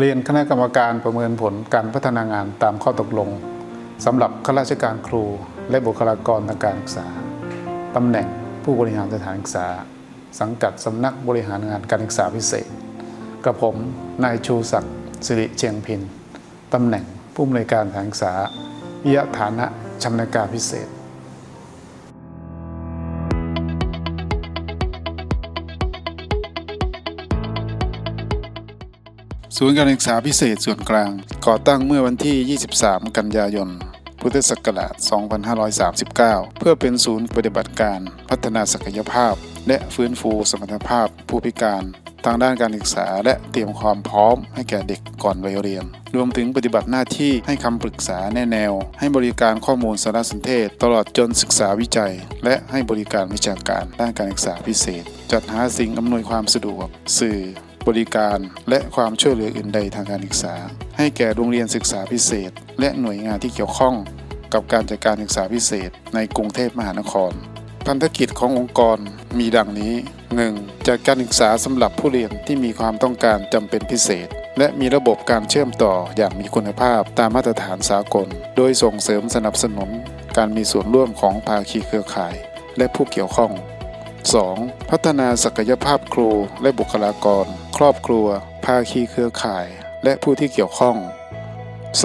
เรียนคณะกรรมการประเมินผลการพัฒนางานตามข้อตกลงสำหรับข้าราชการครูและบุคลากรทางการศึกษาตำแหน่งผู้บริหารสถานศึกษา สังกัดสำนักบริหารงานการศึกษาพิเศษ กระผมนายชูศักดิ์สิริเชียงพินตำแหน่งผู้อำนวยการสถานศึกษาวิยฐานะชำนาญการพิเศษ ศูนย์การศึกษาพิเศษส่วนกลาง ก่อตั้งเมื่อวันที่ 23 กันยายน พุทธศักราช 2539 เพื่อเป็นศูนย์ปฏิบัติการ พัฒนาศักยภาพ และฟื้นฟูสมรรถภาพผู้พิการ ทางด้านการศึกษาและเตรียมความพร้อมให้แก่เด็กก่อนวัยเรียน รวมถึงปฏิบัติหน้าที่ให้คำปรึกษาแนแนว ให้บริการข้อมูลสารสนเทศ ตลอดจนศึกษาวิจัย และให้บริการวิชาการด้านการศึกษาพิเศษ จัดหาสิ่งอำนวยความสะดวก สื่อ บริการ และความช่วยเหลืออื่นใดทางการศึกษา ให้แก่โรงเรียนศึกษาพิเศษ และหน่วยงานที่เกี่ยวข้อง กับการจัดการศึกษาพิเศษ ในกรุงเทพมหานคร พันธกิจขององค์กรมีดังนี้ 1. จัดการศึกษาสำหรับผู้เรียนที่มีความต้องการจำเป็นพิเศษ และมีระบบการเชื่อมต่ออย่างมีคุณภาพตามมาตรฐานสากล โดยส่งเสริมสนับสนุน การมีส่วนร่วมของภาคีเครือข่าย และผู้เกี่ยวข้อง 2. พัฒนาศักยภาพครูและบุคลากร ครอบครัว ภาคีเครือข่าย และผู้ที่เกี่ยวข้อง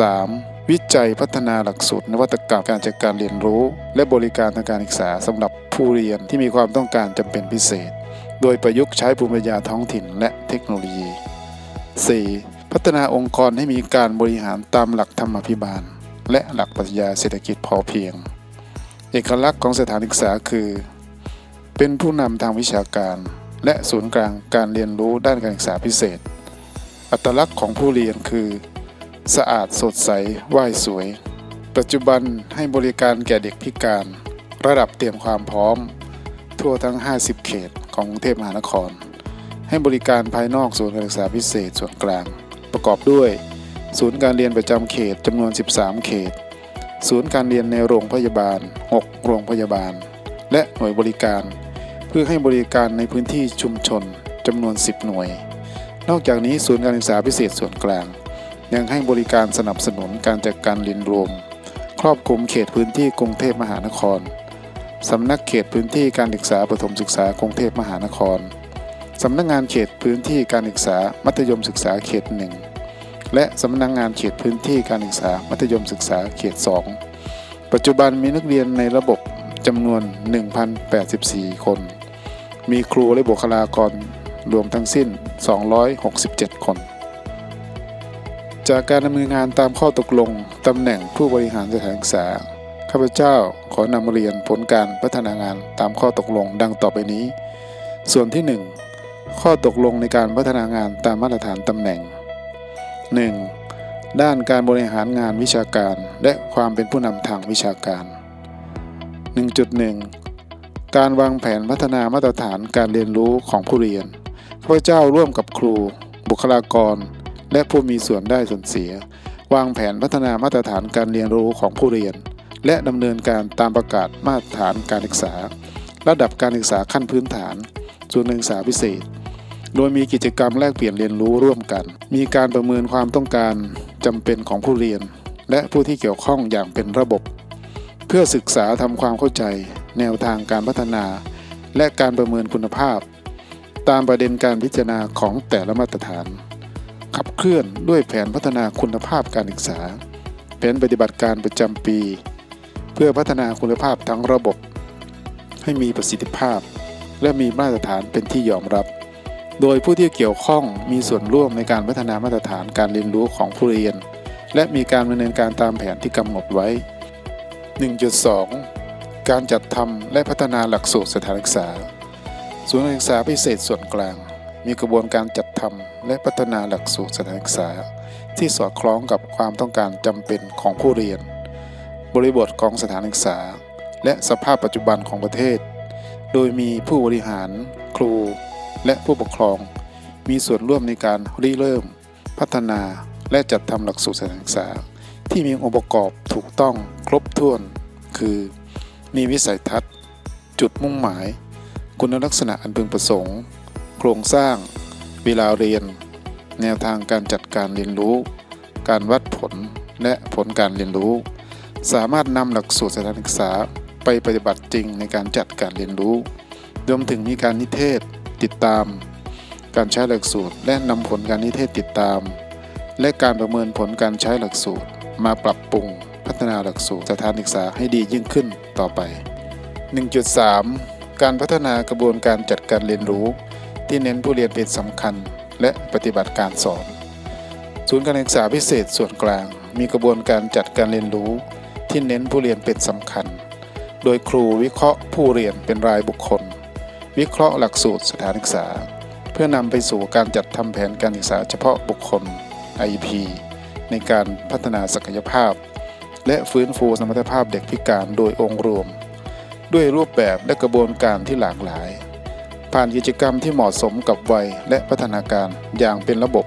3. วิจัยพัฒนาหลักสูตรนวัตกรรมการจัดการเรียนรู้ และบริการทางการศึกษาสำหรับผู้เรียนที่มีความต้องการจำเป็นพิเศษ โดยประยุกต์ใช้ภูมิปัญญาท้องถิ่นและเทคโนโลยี 4. พัฒนาองค์กรให้มีการบริหารตามหลักธรรมาภิบาล และหลักปรัชญาเศรษฐกิจพอเพียง เอกลักษณ์ของสถานศึกษาคือ เป็นผู้นำทางวิชาการ และศูนย์กลางการเรียนรู้ด้านการศึกษาพิเศษ อัตลักษณ์ของผู้เรียนคือ สะอาดสดใสว่ายสวย ปัจจุบันให้บริการแก่เด็กพิการ ระดับเตรียมความพร้อม ทั่วทั้ง 50 เขตของกรุงเทพมหานคร ให้บริการภายนอกศูนย์การศึกษาพิเศษส่วนกลาง ประกอบด้วย ศูนย์การเรียนประจำเขตจำนวน 13 เขต ศูนย์การเรียนในโรงพยาบาล 6 โรงพยาบาล และหน่วยบริการ เพื่อให้บริการในพื้นที่ชุมชนจำนวน 10 หน่วย นอกจากนี้ศูนย์การศึกษาพิเศษส่วนกลาง ยังให้บริการสนับสนุนการจัดการเรียนรวม ครอบคลุมเขตพื้นที่กรุงเทพมหานครสำนักเขตพื้นที่การศึกษาประถมศึกษากรุงเทพมหานครสำนักงานเขตพื้นที่การศึกษามัธยมศึกษาเขตหนึ่งและสำนักงานเขตพื้นที่การศึกษามัธยมศึกษาเขต 2 ปัจจุบันมีนักเรียนในระบบจำนวน 1,084 คน มีครูและบุคลากรรวมทั้งสิ้น 267 คน จากการดำเนินงานตามข้อตกลงตำแหน่งผู้บริหารสถานศึกษา ข้าพเจ้าขอนำเรียนผลการพัฒนางานตามข้อตกลงดังต่อไปนี้ ส่วนที่ 1 ข้อตกลงในการพัฒนางานตามมาตรฐานตำแหน่ง 1. ด้านการบริหารงานวิชาการ และความเป็นผู้นำทางวิชาการ 1.1 การวางแผนพัฒนามาตรฐานการเรียนรู้ของผู้เรียนข้าพเจ้าร่วมกับครู บุคลากร และผู้มีส่วนได้ส่วนเสีย วางแผนพัฒนามาตรฐานการเรียนรู้ของผู้เรียน และดำเนินการตามประกาศมาตรฐานการศึกษา ระดับการศึกษาขั้นพื้นฐานส่วนศึกษาพิเศษ โดยมีกิจกรรมแลกเปลี่ยนเรียนรู้ร่วมกัน มีการประเมินความต้องการจำเป็นของผู้เรียน และผู้ที่เกี่ยวข้องอย่างเป็นระบบ เพื่อศึกษาทำความเข้าใจ แนวทางการพัฒนา และการประเมินคุณภาพ ตามประเด็นการพิจารณาของแต่ละมาตรฐาน ขับเคลื่อนด้วยแผนพัฒนาคุณภาพการศึกษา แผนปฏิบัติการประจำปี เพื่อพัฒนาคุณภาพทั้งระบบ ให้มีประสิทธิภาพ และมีมาตรฐานเป็นที่ยอมรับ โดยผู้ที่เกี่ยวข้องมีส่วนร่วมในการพัฒนามาตรฐานการเรียนรู้ของผู้เรียน และมีการดำเนินการตามแผนที่กำหนดไว้ 1.2 การจัดทำและพัฒนาหลักสูตรสถานศึกษา ศูนย์การศึกษาพิเศษส่วนกลาง มีกระบวนการจัดทำและพัฒนาหลักสูตรสถานศึกษา ที่สอดคล้องกับความต้องการจำเป็นของผู้เรียน บริบทของสถานศึกษา และสภาพปัจจุบันของประเทศ โดยมีผู้บริหาร ครู และผู้ปกครอง มีส่วนร่วมในการริเริ่ม พัฒนาและจัดทำหลักสูตรสถานศึกษา ที่มีองค์ประกอบถูกต้องครบถ้วน คือ มีวิสัยทัศน์ จุดมุ่งหมาย คุณลักษณะอันพึงประสงค์ โครงสร้าง เวลาเรียน แนวทางการจัดการเรียนรู้ การวัดผลและผลการเรียนรู้ สามารถนำหลักสูตรสถานศึกษาไปปฏิบัติจริงในการจัดการเรียนรู้ รวมถึงมีการนิเทศติดตาม การใช้หลักสูตร และนำผลการนิเทศติดตาม และการประเมินผลการใช้หลักสูตรมาปรับปรุง พัฒนาหลักสูตรสถานศึกษาให้ดียิ่งขึ้นต่อไป 1.3 การพัฒนากระบวนการจัดการเรียนรู้ ที่เน้นผู้เรียนเป็นสำคัญ และปฏิบัติการสอน ศูนย์การศึกษาพิเศษส่วนกลาง มีกระบวนการจัดการเรียนรู้ ที่เน้นผู้เรียนเป็นสำคัญ โดยครูวิเคราะห์ผู้เรียนเป็นรายบุคคล วิเคราะห์หลักสูตรสถานศึกษา เพื่อนำไปสู่การจัดทำแผนการศึกษาเฉพาะบุคคล IEP ในการพัฒนาศักยภาพ และฟื้นฟูสมรรถภาพเด็กพิการโดยองค์รวม ด้วยรูปแบบและกระบวนการที่หลากหลาย ผ่านกิจกรรมที่เหมาะสมกับวัยและพัฒนาการอย่างเป็นระบบ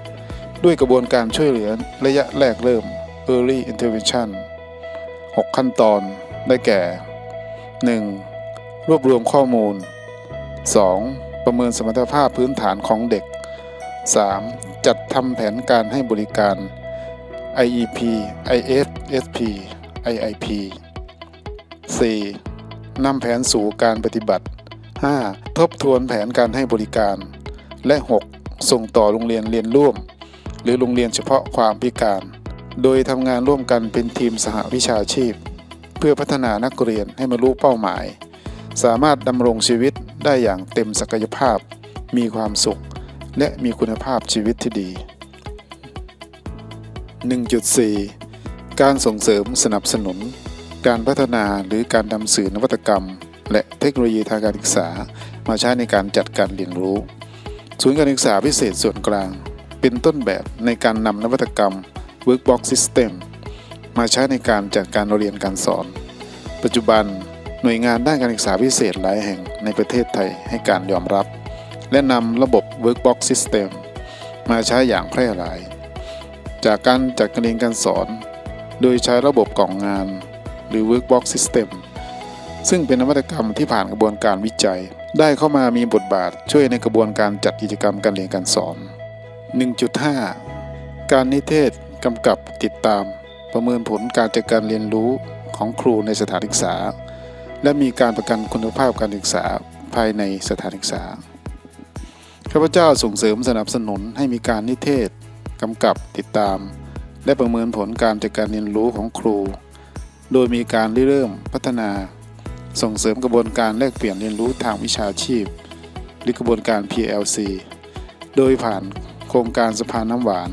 ด้วยกระบวนการช่วยเหลือระยะแรกเริ่ม Early Intervention 6 ขั้นตอนได้แก่ 1. รวบรวมข้อมูล 2. ประเมินสมรรถภาพพื้นฐานของเด็ก 3. จัดทำแผนการให้บริการ IEP IFSP IIP 4. นำแผนสู่การปฏิบัติ 5. ทบทวนแผนการให้บริการ และ 6. ส่งต่อโรงเรียนเรียนร่วม หรือโรงเรียนเฉพาะความพิการ โดยทำงานร่วมกันเป็นทีมสหวิชาชีพ เพื่อพัฒนานักเรียนให้บรรลุเป้าหมาย สามารถดำรงชีวิตได้อย่างเต็มศักยภาพ มีความสุข และมีคุณภาพชีวิตที่ดี 1.4 การส่งเสริมสนับสนุน การพัฒนาหรือการนำสื่อนวัตกรรม และเทคโนโลยีทางการศึกษา มาใช้ในการจัดการเรียนรู้ ศูนย์การศึกษาพิเศษส่วนกลาง เป็นต้นแบบในการนำนวัตกรรม Workbox System มาใช้ในการจัดการเรียนการสอน ปัจจุบันหน่วยงานด้านการศึกษาพิเศษหลายแห่งในประเทศไทยให้การยอมรับ และนำระบบ Workbox System มาใช้อย่างแพร่หลาย จากการจัดการเรียนการสอน โดยใช้ระบบกล่องงาน หรือ Workbox System ซึ่งเป็นนวัตกรรมที่ผ่านกระบวนการวิจัย ได้เข้ามามีบทบาทช่วยในกระบวนการจัดกิจกรรมการเรียนการสอน 1.5 การนิเทศกำกับติดตาม ประเมินผลการจัดการเรียนรู้ของครูในสถานศึกษา และมีการประกันคุณภาพการศึกษาภายในสถานศึกษาข้าพเจ้าส่งเสริมสนับสนุนให้มีการนิเทศ กำกับติดตาม และประเมินผลการจัดการเรียนรู้ของครู โดยมีการเริ่มพัฒนา ส่งเสริมกระบวนการแลกเปลี่ยนเรียนรู้ทางวิชาชีพ หรือกระบวนการ PLC โดยผ่านโครงการสะพานน้ำหวาน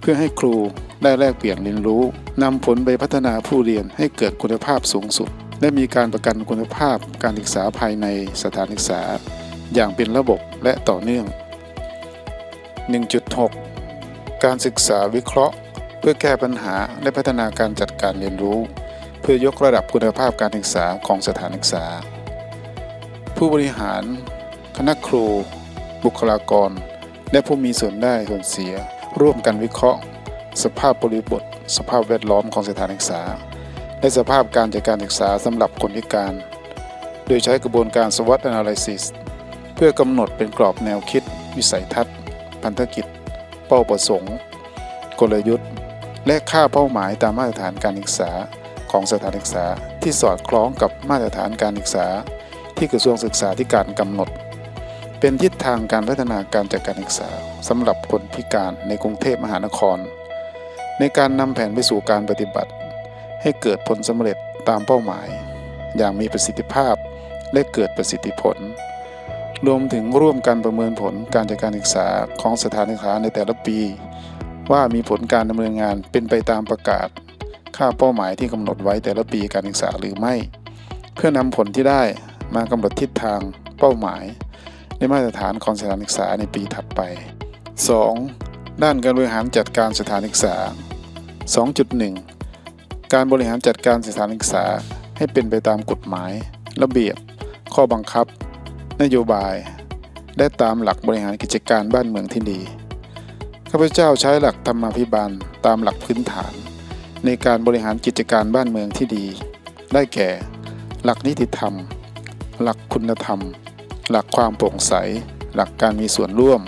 เพื่อให้ครูได้แลกเปลี่ยนเรียนรู้นำผลไปพัฒนาผู้เรียนให้เกิดคุณภาพสูงสุด และมีการประกันคุณภาพการศึกษาภายในสถานศึกษา อย่างเป็นระบบและต่อเนื่อง 1.6 การศึกษาวิเคราะห์ เพื่อแก้ปัญหาและพัฒนาการจัดการเรียนรู้ เพื่อยกระดับคุณภาพการศึกษาของสถานศึกษา ผู้บริหาร คณะครู บุคลากร และผู้มีส่วนได้ส่วนเสีย ร่วมกันวิเคราะห์ สภาพบริบท สภาพแวดล้อมของสถานศึกษา และสภาพการจัดการศึกษาสำหรับคนพิการ โดยใช้กระบวนการ SWOT Analysis เพื่อกำหนดเป็นกรอบแนวคิด วิสัยทัศน์ พันธกิจ เป้าประสงค์ กลยุทธ์ และค่าเป้าหมายตามมาตรฐานการศึกษาของสถานศึกษาที่สอดคล้องกับมาตรฐานการศึกษา ที่กระทรวงศึกษาธิการกำหนด เป็นทิศทางการพัฒนาการจัดการศึกษาสำหรับคนพิการในกรุงเทพมหานคร ในการนำแผนไปสู่การปฏิบัติ ให้เกิดผลสำเร็จตามเป้าหมาย อย่างมีประสิทธิภาพและเกิดประสิทธิผล รวมถึงร่วมกันประเมินผลการจัดการศึกษาของสถานศึกษาในแต่ละปี ว่ามีผลการดำเนินงานเป็นไปตามประกาศ ค่าเป้าหมายที่กำหนดไว้แต่ละปีการศึกษาหรือไม่ เพื่อนำผลที่ได้มากำหนดทิศทางเป้าหมาย ในมาตรฐานของสถานศึกษาในปีถัดไป 2. ด้านการบริหารจัดการสถานศึกษา 2.1 การบริหารจัดการสถานศึกษาให้เป็นไปตามกฎหมาย ระเบียบ ข้อบังคับ นโยบาย และตามหลักบริหารกิจการบ้านเมืองที่ดีข้าพเจ้าใช้หลักธรรมาภิบาลตามหลักพื้นฐาน ในการบริหารกิจการบ้านเมืองที่ดี ได้แก่ หลักนิติธรรม หลักคุณธรรม หลักความโปร่งใส หลักการมีส่วนร่วม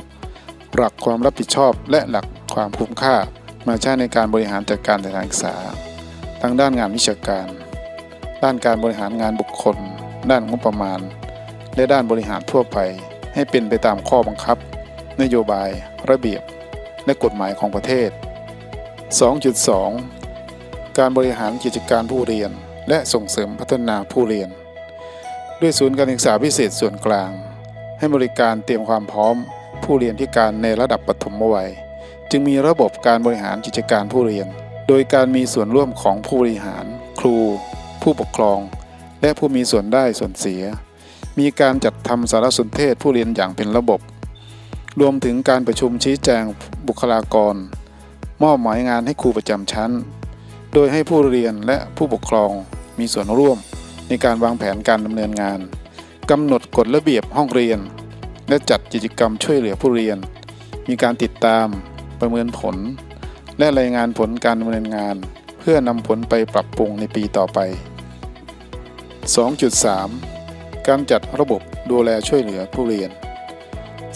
หลักความรับผิดชอบและหลักความคุ้มค่ามาใช้ในการบริหารจัดการสถานศึกษาทั้งด้านงานวิชาการ ด้านการบริหารงานบุคคล ด้านงบประมาณ และด้านบริหารทั่วไป ให้เป็นไปตามข้อบังคับ นโยบาย ระเบียบ และกฎหมายของประเทศ 2.2 การบริหารกิจการผู้เรียน และส่งเสริมพัฒนาผู้เรียน ด้วยศูนย์การศึกษาพิเศษส่วนกลาง ให้บริการเตรียมความพร้อม ผู้เรียนพิการในระดับปฐมวัย จึงมีระบบการบริหารกิจการผู้เรียน โดยการมีส่วนร่วมของผู้บริหาร ครู ผู้ปกครอง และผู้มีส่วนได้ส่วนเสีย มีการจัดทำสารสนเทศผู้เรียนอย่างเป็นระบบ รวมถึงการประชุมชี้แจงบุคลากร มอบหมายงานให้ครูประจำชั้น โดยให้ผู้เรียนและผู้ปกครองมีส่วนร่วมในการวางแผนการดำเนินงานกำหนดกฎระเบียบห้องเรียน และจัดกิจกรรมช่วยเหลือผู้เรียน มีการติดตาม ประเมินผล และรายงานผลการดำเนินงาน เพื่อนำผลไปปรับปรุงในปีต่อไป 2.3 การจัดระบบดูแลช่วยเหลือผู้เรียน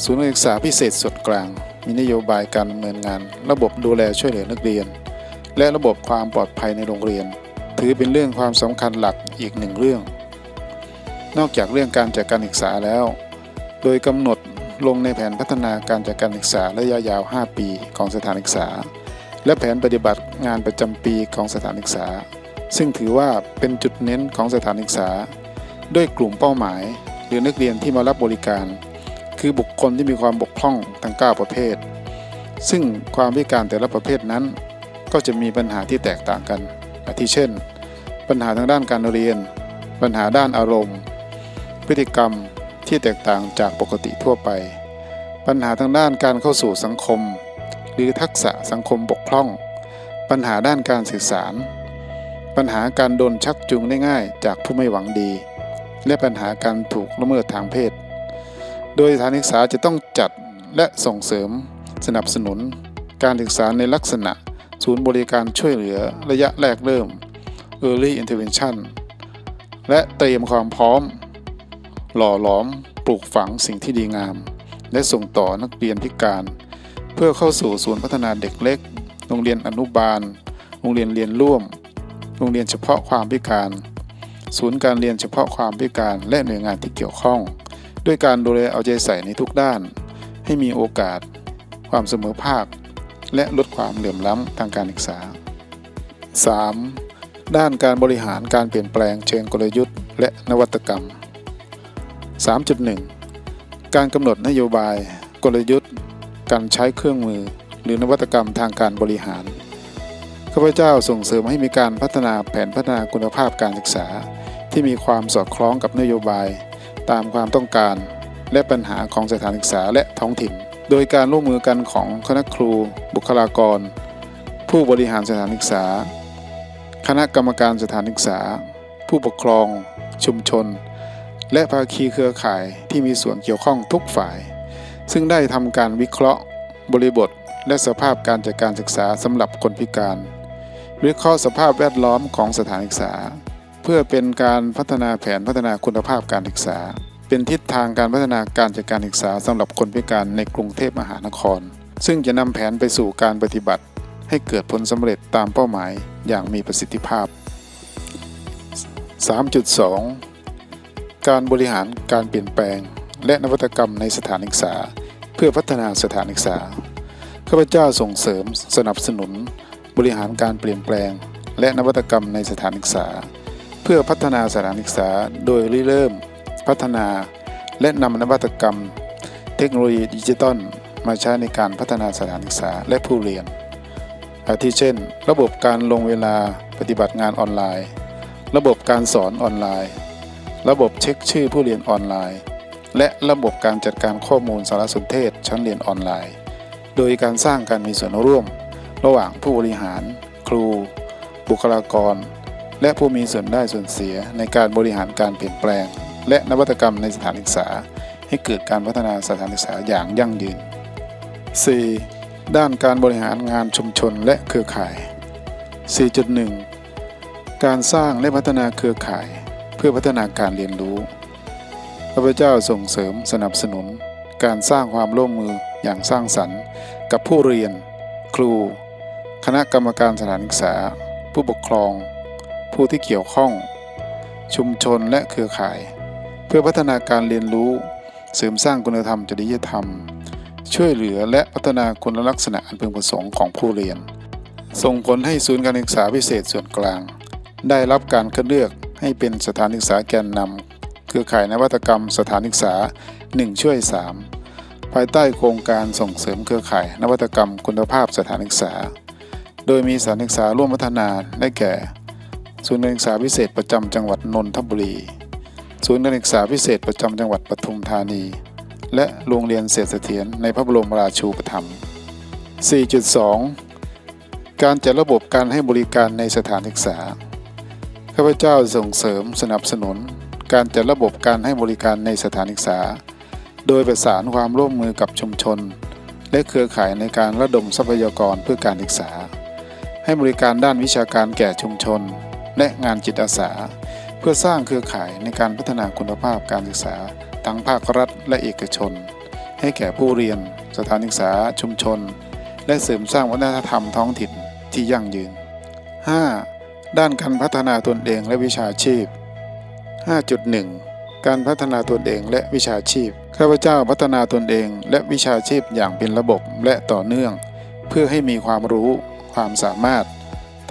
ศูนย์การศึกษาพิเศษส่วนกลาง มีนโยบายการดำเนินงาน ระบบดูแลช่วยเหลือนักเรียน และระบบความปลอดภัยในโรงเรียน ถือเป็นเรื่องความสำคัญหลักอีกหนึ่งเรื่อง นอกจากเรื่องการจัดการศึกษาแล้ว โดยกำหนดลงในแผนพัฒนาการจัดการศึกษาระยะยาว 5 ปีของสถานศึกษา และแผนปฏิบัติงานประจำปีของสถานศึกษา ซึ่งถือว่าเป็นจุดเน้นของสถานศึกษา ด้วยกลุ่มเป้าหมาย หรือนักเรียนที่มารับบริการ คือบุคคลที่มีความบกพร่องทั้ง 9 ประเภท ซึ่งความพิการแต่ละประเภทนั้น ก็จะมีปัญหาที่แตกต่างกัน อาทิเช่น ปัญหาทางด้านการเรียน ปัญหาด้านอารมณ์ พฤติกรรมที่แตกต่างจากปกติทั่วไป ปัญหาทางด้านการเข้าสู่สังคม หรือทักษะสังคมบกพร่อง ปัญหาด้านการสื่อสาร ปัญหาการโดนชักจูงได้ง่ายจากผู้ไม่หวังดี และปัญหาการถูกละเมิดทางเพศ โดยสถานศึกษาจะต้องจัดและส่งเสริมสนับสนุน การศึกษาในลักษณะ ศูนย์บริการช่วยเหลือระยะแรกเริ่ม Early Intervention และเตรียมความพร้อม หล่อหลอมปลูกฝังสิ่งที่ดีงาม และส่งต่อนักเรียนพิการ เพื่อเข้าสู่ศูนย์พัฒนาเด็กเล็ก โรงเรียนอนุบาล โรงเรียนเรียนร่วม โรงเรียนเฉพาะความพิการ ศูนย์การเรียนเฉพาะความพิการและหน่วยงานที่เกี่ยวข้อง ด้วยการดูแลเอาใจใส่ในทุกด้าน ให้มีโอกาส ความเสมอภาค และลดความเหลื่อมล้ำทางการศึกษา 3. ด้านการบริหารการเปลี่ยนแปลงเชิงกลยุทธ์ และนวัตกรรม 3.1 การกำหนดนโยบาย กลยุทธ์ การใช้เครื่องมือ หรือนวัตกรรมทางการบริหารข้าพเจ้าส่งเสริมให้มีการพัฒนาแผนพัฒนาคุณภาพการศึกษา ที่มีความสอดคล้องกับนโยบาย ตามความต้องการ และปัญหาของสถานศึกษาและท้องถิ่น โดยการร่วมมือกันของคณะครู บุคลากร ผู้บริหารสถานศึกษา คณะกรรมการสถานศึกษา ผู้ปกครอง ชุมชน และภาคีเครือข่ายที่มีส่วนเกี่ยวข้องทุกฝ่าย ซึ่งได้ทำการวิเคราะห์ บริบท และสภาพการจัดการศึกษาสำหรับคนพิการ วิเคราะห์สภาพแวดล้อมของสถานศึกษา เพื่อเป็นการพัฒนาแผนพัฒนาคุณภาพการศึกษา เป็นทิศทางการพัฒนาการจัดการศึกษาสำหรับคนพิการในกรุงเทพมหานคร ซึ่งจะนำแผนไปสู่การปฏิบัติ ให้เกิดผลสำเร็จตามเป้าหมายอย่างมีประสิทธิภาพ 3.2 การบริหารการเปลี่ยนแปลง และนวัตกรรมในสถานศึกษา เพื่อพัฒนาสถานศึกษาข้าพเจ้าส่งเสริม สนับสนุน บริหารการเปลี่ยนแปลง และนวัตกรรมในสถานศึกษา เพื่อพัฒนาสถานศึกษาโดยริเริ่ม พัฒนาและนำนวัตกรรม เทคโนโลยีดิจิตอลมาใช้ในการพัฒนาสถานศึกษาและผู้เรียน อาทิเช่น ระบบการลงเวลาปฏิบัติงานออนไลน์ ระบบการสอนออนไลน์ ระบบเช็คชื่อผู้เรียนออนไลน์ และระบบการจัดการข้อมูลสารสนเทศชั้นเรียนออนไลน์ โดยการสร้างการมีส่วนร่วม ระหว่างผู้บริหาร ครู บุคลากร และผู้มีส่วนได้ส่วนเสียในการบริหารการเปลี่ยนแปลง และนวัตกรรมในสถานศึกษา ให้เกิดการพัฒนาสถานศึกษาอย่างยั่งยืน 4. ด้านการบริหารงานชุมชนและเครือข่าย 4.1 การสร้างและพัฒนาเครือข่าย เพื่อพัฒนาการเรียนรู้ข้าพเจ้าส่งเสริมสนับสนุน การสร้างความร่วมมืออย่างสร้างสรรค์ กับผู้เรียน ครู คณะกรรมการสถานศึกษา ผู้ปกครอง ผู้ที่เกี่ยวข้อง ชุมชนและเครือข่าย เพื่อพัฒนาการเรียนรู้ เสริมสร้างคุณธรรมจริยธรรม ช่วยเหลือและพัฒนาคุณลักษณะอันพึงประสงค์ของผู้เรียน ส่งผลให้ศูนย์การศึกษาพิเศษส่วนกลาง ได้รับการคัดเลือกให้เป็นสถานศึกษาแกนนำเครือข่ายนวัตกรรม สถานศึกษา 1 ช่วย 3 ภายใต้โครงการส่งเสริมเครือข่าย นวัตกรรมคุณภาพสถานศึกษา โดยมีสถานศึกษาร่วมพัฒนาได้แก่ ศูนย์การศึกษาพิเศษประจำจังหวัดนนทบุรี ศูนย์การศึกษาพิเศษประจำจังหวัดปทุมธานี และโรงเรียนเศรษฐเสถียรในพระบรมราชูปถัมภ์ 4.2 การจัดระบบการให้บริการในสถานศึกษา ข้าพเจ้าส่งเสริมสนับสนุน การจัดระบบการให้บริการในสถานศึกษา โดยประสานความร่วมมือกับชุมชน และเครือข่ายในการระดมทรัพยากรเพื่อการศึกษา ให้บริการด้านวิชาการแก่ชุมชน และงานจิตอาสา เพื่อสร้างเครือข่ายในการพัฒนาคุณภาพการศึกษาทั้งภาครัฐและเอกชน ให้แก่ผู้เรียน สถานศึกษาชุมชน และเสริมสร้างวัฒนธรรมท้องถิ่นที่ยั่งยืน 5. ด้านการพัฒนาตนเองและวิชาชีพ 5.1 การพัฒนาตนเองและวิชาชีพ ข้าพเจ้าพัฒนาตนเองและวิชาชีพอย่างเป็นระบบและต่อเนื่อง เพื่อให้มีความรู้ ความสามารถ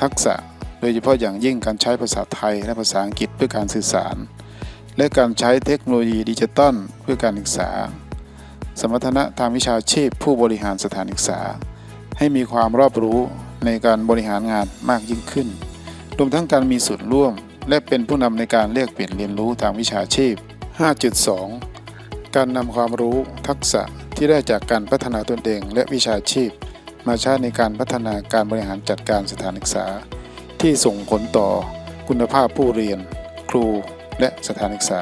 ทักษะ โดยเฉพาะอย่างยิ่งการใช้ภาษาไทยและภาษาอังกฤษเพื่อการสื่อสาร และการใช้เทคโนโลยีดิจิตอลเพื่อการศึกษา สมรรถนะทางวิชาชีพผู้บริหารสถานศึกษา ให้มีความรอบรู้ในการบริหารงานมากยิ่งขึ้น รวมทั้งการมีส่วนร่วม และเป็นผู้นำในการเรียกเปลี่ยนเรียนรู้ทางวิชาชีพ 5.2 การนำความรู้ทักษะที่ได้จากการพัฒนาตนเองและวิชาชีพ มาใช้ในการพัฒนาการบริหารจัดการสถานศึกษา ที่ส่งผลต่อคุณภาพผู้เรียน ครูและสถานศึกษา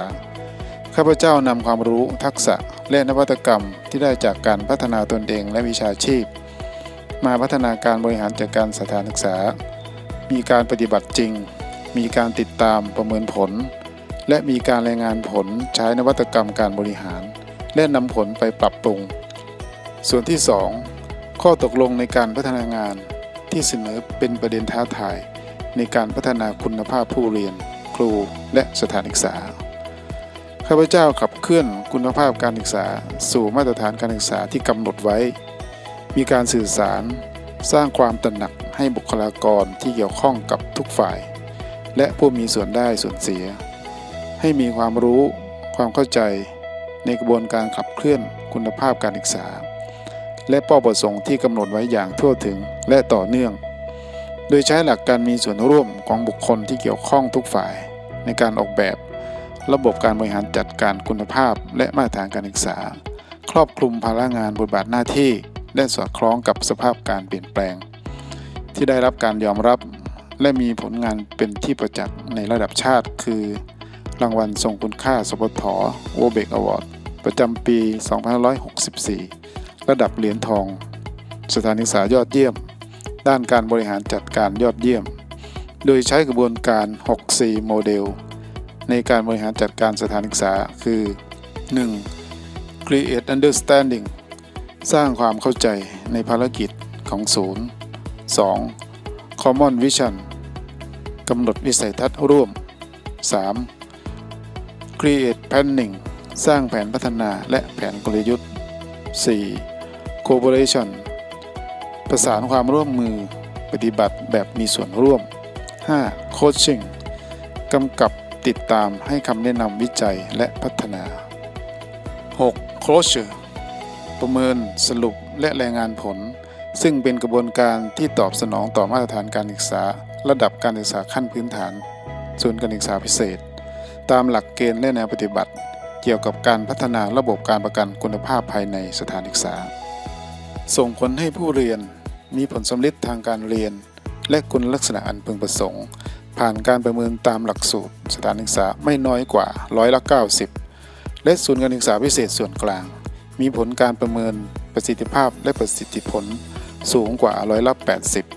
ข้าพเจ้านำความรู้ทักษะและนวัตกรรมที่ได้จากการพัฒนาตนเองและวิชาชีพ มาพัฒนาการบริหารจัดการสถานศึกษา มีการปฏิบัติจริง มีการติดตามประเมินผล และมีการรายงานผลใช้นวัตกรรมการบริหาร และนำผลไปปรับปรุง ส่วนที่ 2 ข้อตกลงในการพัฒนางานที่เสนอเป็นประเด็นท้าทาย ในการพัฒนาคุณภาพผู้เรียน ครูและสถานศึกษา ข้าพเจ้าขับเคลื่อนคุณภาพการศึกษา สู่มาตรฐานการศึกษาที่กำหนดไว้ มีการสื่อสาร สร้างความตระหนักให้บุคลากรที่เกี่ยวข้องกับทุกฝ่าย และผู้มีส่วนได้ส่วนเสีย ให้มีความรู้ความเข้าใจในกระบวนการขับเคลื่อนคุณภาพการศึกษา และเป้าประสงค์ที่กำหนดไว้อย่างทั่วถึงและต่อเนื่อง โดยใช้หลักการมีส่วนร่วมของบุคคลที่เกี่ยวข้องทุกฝ่าย ในการออกแบบ ระบบการบริหารจัดการคุณภาพ และมาตรฐานการศึกษา ครอบคลุมภาระงานบทบาทหน้าที่และสอดคล้องกับสภาพการเปลี่ยนแปลง ที่ได้รับการยอมรับ และมีผลงานเป็นที่ประจักษ์ในระดับชาติ คือ รางวัลทรงคุณค่าสปทโวเบกอวอร์ดประจำปี 2564 ระดับเหรียญทอง สถานศึกษายอดเยี่ยม ด้านการบริหารจัดการยอดเยี่ยม โดยใช้กระบวนการ 6C โมเดล ในการบริหารจัดการสถานศึกษาคือ 1. create understanding สร้างความเข้าใจในภารกิจของศูนย์ 2. common vision กำหนดวิสัยทัศน์ร่วม 3. create planning สร้างแผนพัฒนาและแผนกลยุทธ์ 4. cooperation ประสานความร่วมมือปฏิบัติแบบมีส่วนร่วม 5. coaching กำกับติดตามให้คำแนะนำวิจัยและพัฒนา 6. closure ประเมินสรุปและรายงานผล ซึ่งเป็นกระบวนการที่ตอบสนองต่อมาตรฐานการศึกษา ระดับการศึกษาขั้นพื้นฐาน ศูนย์การศึกษาพิเศษ ตามหลักเกณฑ์และแนวปฏิบัติ เกี่ยวกับการพัฒนาระบบการประกันคุณภาพภายในสถานศึกษา ส่งผลให้ผู้เรียน มีผลสำลิดทางการเรียน และคุณลักษณะอันพึงประสงค์ ผ่านการประเมินตามหลักสูตร สถานศึกษาไม่น้อยกว่าร้อยละ 90 และศูนย์การศึกษาพิเศษส่วนกลาง มีผลการประเมินประสิทธิภาพและประสิทธิผลสูงกว่าร้อยละ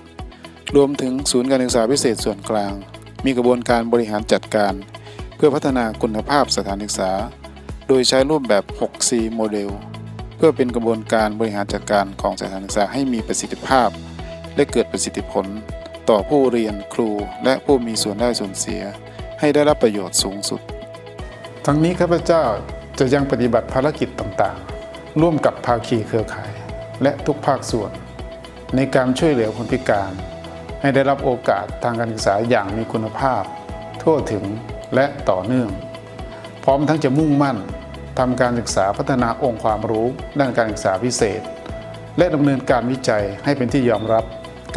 80 รวมถึงศูนย์การศึกษาพิเศษส่วนกลาง มีกระบวนการบริหารจัดการ เพื่อพัฒนาคุณภาพสถานศึกษา โดยใช้รูปแบบ 6C โมเดล พื่อเป็นกระบวนการบริหารจัดการของสถานศึกษาให้มีประสิทธิภาพ และเกิดประสิทธิผล ต่อผู้เรียนครูและผู้มีส่วนได้ส่วนเสีย ให้ได้รับประโยชน์สูงสุด ทั้งนี้ข้าพเจ้าจะยังปฏิบัติภารกิจต่างๆ ร่วมกับภาคีเครือข่าย และทุกภาคส่วน ในการช่วยเหลือคนพิการ ให้ได้รับโอกาสทางการศึกษาอย่างมีคุณภาพ ทั่วถึงและต่อเนื่อง พร้อมทั้งจะมุ่งมั่น ทำการศึกษาพัฒนาองค์ความรู้ ด้านการศึกษาพิเศษ และดำเนินการวิจัยให้เป็นที่ยอมรับ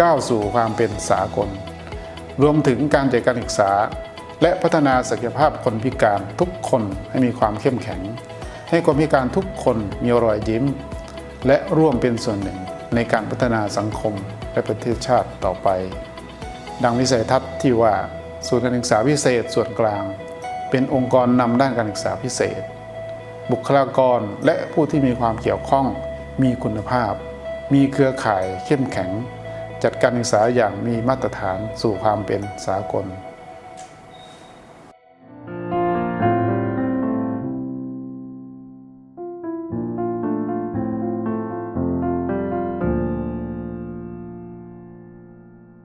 ก้าวสู่ความเป็นสากล รวมถึงการจัดการศึกษา และพัฒนาศักยภาพคนพิการทุกคนให้มีความเข้มแข็ง ให้คนพิการทุกคนมีรอยยิ้ม และร่วมเป็นส่วนหนึ่งในการพัฒนาสังคมและประเทศชาติต่อไป ดังวิสัยทัศน์ที่ว่าศูนย์การศึกษาพิเศษส่วนกลาง เป็นองค์กรนำด้านการศึกษาพิเศษ บุคลากรและผู้ที่มีความเกี่ยวข้องมีคุณภาพ มีเครือข่ายเข้มแข็ง จัดการศึกษาอย่างมีมาตรฐานสู่ความเป็นสากล